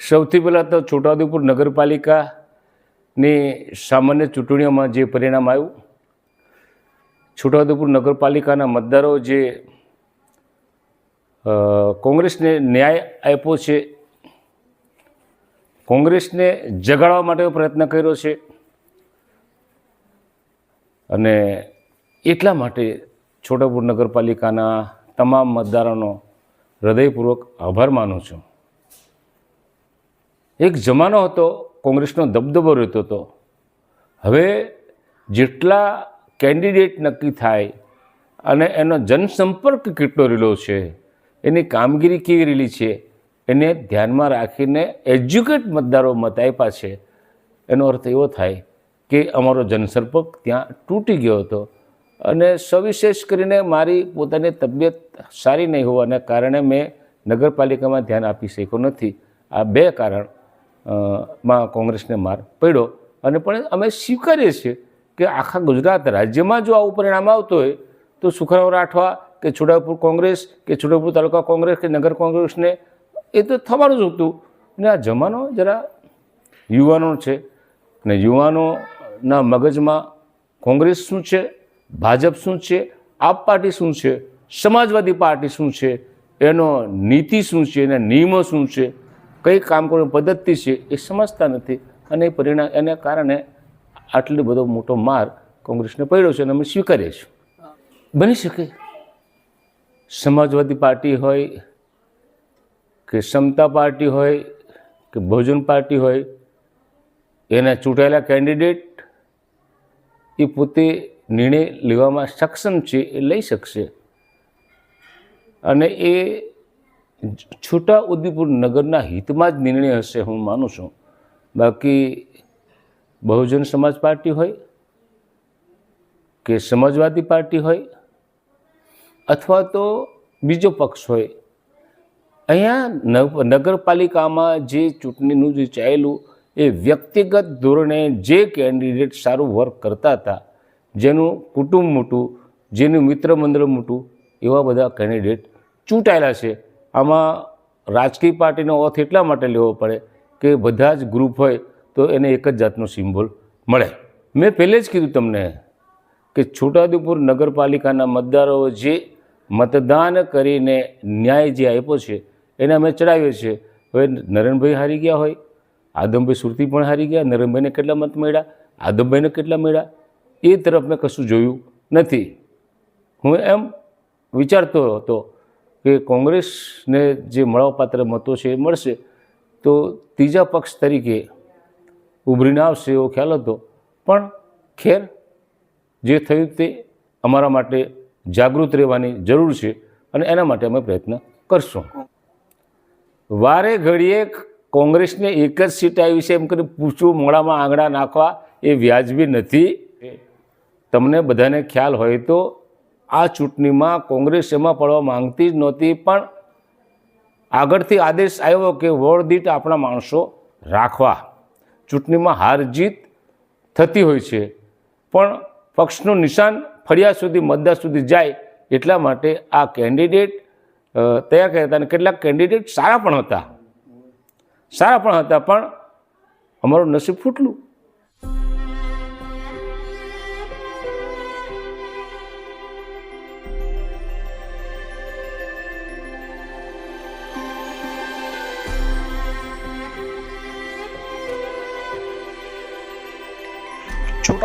સૌથી પહેલાં તો છોટાઉદેપુર નગરપાલિકાની સામાન્ય ચૂંટણીઓમાં જે પરિણામ આવ્યું, છોટાઉદેપુર નગરપાલિકાના મતદારો જે કોંગ્રેસને ન્યાય આપ્યો છે, કોંગ્રેસને જગાડવા માટે પ્રયત્ન કર્યો છે અને એટલા માટે છોટાઉદેપુર નગરપાલિકાના તમામ મતદારોનો હૃદયપૂર્વક આભાર માનું છું. એક જમાનો હતો, કોંગ્રેસનો દબદબો રહેતો હતો. હવે જેટલા કેન્ડિડેટ નક્કી થાય અને એનો જનસંપર્ક કેટલો રહેલો છે, એની કામગીરી કેવી રહેલી છે, એને ધ્યાનમાં રાખીને એજ્યુકેટ મતદારો મત આપ્યા છે, એનો અર્થ એવો થાય કે અમારો જનસંપર્ક ત્યાં તૂટી ગયો હતો અને સવિશેષ કરીને મારી પોતાની તબિયત સારી નહીં હોવાના કારણે મેં નગરપાલિકામાં ધ્યાન આપી શક્યો નથી. આ બે કારણ માં કોંગ્રેસને માર પડ્યો. અને પણ અમે સ્વીકારીએ છીએ કે આખા ગુજરાત રાજ્યમાં જો આવું પરિણામ આવતું હોય, તો સુખરાવ રાઠવા કે છોટાપુર કોંગ્રેસ કે છોટાપુર તાલુકા કોંગ્રેસ કે નગર કોંગ્રેસને એ તો થવાનું જ હતું. અને આ જમાનો જરા યુવાનો છે. અને યુવાનોના મગજમાં કોંગ્રેસ શું છે? ભાજપ શું છે? આપ પાર્ટી શું છે? સમાજવાદી પાર્ટી શું છે? એનો નીતિ શું છે? એના નિયમો શું છે? કઈ કામ કરવાની પદ્ધતિ છે એ સમજતા નથી. અને પરિણામ, એને કારણે આટલો બધો મોટો માર કોંગ્રેસને પડ્યો છે અને અમે સ્વીકારીએ છીએ. બની શકે. સમાજવાદી પાર્ટી હોય, કે સમતા પાર્ટી હોય, કે બહુજન પાર્ટી હોય, એના ચૂંટાયેલા કેન્ડિડેટ એ પોતે નિર્ણય લેવામાં સક્ષમ છે એ લઈ શકશે. અને એ છોટા ઉદેપુર નગરના હિતમાં જ નિર્ણય હશે હું માનું છું. બાકી બહુજન સમાજ પાર્ટી હોય કે સમાજવાદી પાર્ટી હોય અથવા તો બીજો પક્ષ હોય, અહીંયા નગરપાલિકામાં જે ચૂંટણીનું જે ચાલેલું એ વ્યક્તિગત ધોરણે જે કેન્ડિડેટ સારું વર્ક કરતા હતા, જેનું કુટુંબ મોટું, જેનું મિત્ર મંડળ મોટું, એવા બધા કેન્ડિડેટ ચૂંટાયેલા છે. આમાં રાજકીય પાર્ટીનો અર્થ એટલા માટે લેવો પડે કે બધા જ ગ્રુપ હોય તો એને એક જ જાતનો સિમ્બોલ મળે. મેં પહેલે જ કીધું તમને કે છોટાઉદેપુર નગરપાલિકાના મતદારો જે મતદાન કરીને ન્યાય જે આપ્યો છે, એને અમે ચડાવ્યો છે હવે નરેનભાઈ હારી ગયા હોય, આદમભાઈ સુરતી પણ હારી ગયા, નરેનભાઈને કેટલા મત મળ્યા, આદમભાઈને કેટલા મળ્યા, એ તરફ મેં કશું જોયું નથી. હું એમ વિચારતો હતો કે કોંગ્રેસને જે મળવાપાત્ર મતો છે એ મળશે, તો ત્રીજા પક્ષ તરીકે ઉભરીને આવશે એવો ખ્યાલ હતો. પણ ખેર જે થયું તે અમારા માટે જાગૃત રહેવાની જરૂર છે અને એના માટે અમે પ્રયત્ન કરશું. વારે ઘડીએ કોંગ્રેસને એક જ સીટ આવી છે એમ કરી પૂછવું મોડામાં આંગળા નાખવા એ વ્યાજબી નથી. તમને બધાને ખ્યાલ હોય તો આ ચૂંટણીમાં કોંગ્રેસ એમાં પડવા માંગતી જ નહોતી, પણ આગળથી આદેશ આવ્યો કે વોર્ડ દીઠ આપણા માણસો રાખવા. ચૂંટણીમાં હાર જીત થતી હોય છે, પણ પક્ષનું નિશાન ફળિયા સુધી, મતદાર સુધી જાય એટલા માટે આ કેન્ડિડેટ તૈયાર કર્યા હતા અને કેટલાક કેન્ડિડેટ સારા પણ હતા. સારા પણ હતા, પણ અમારું નસીબ ફૂટલું.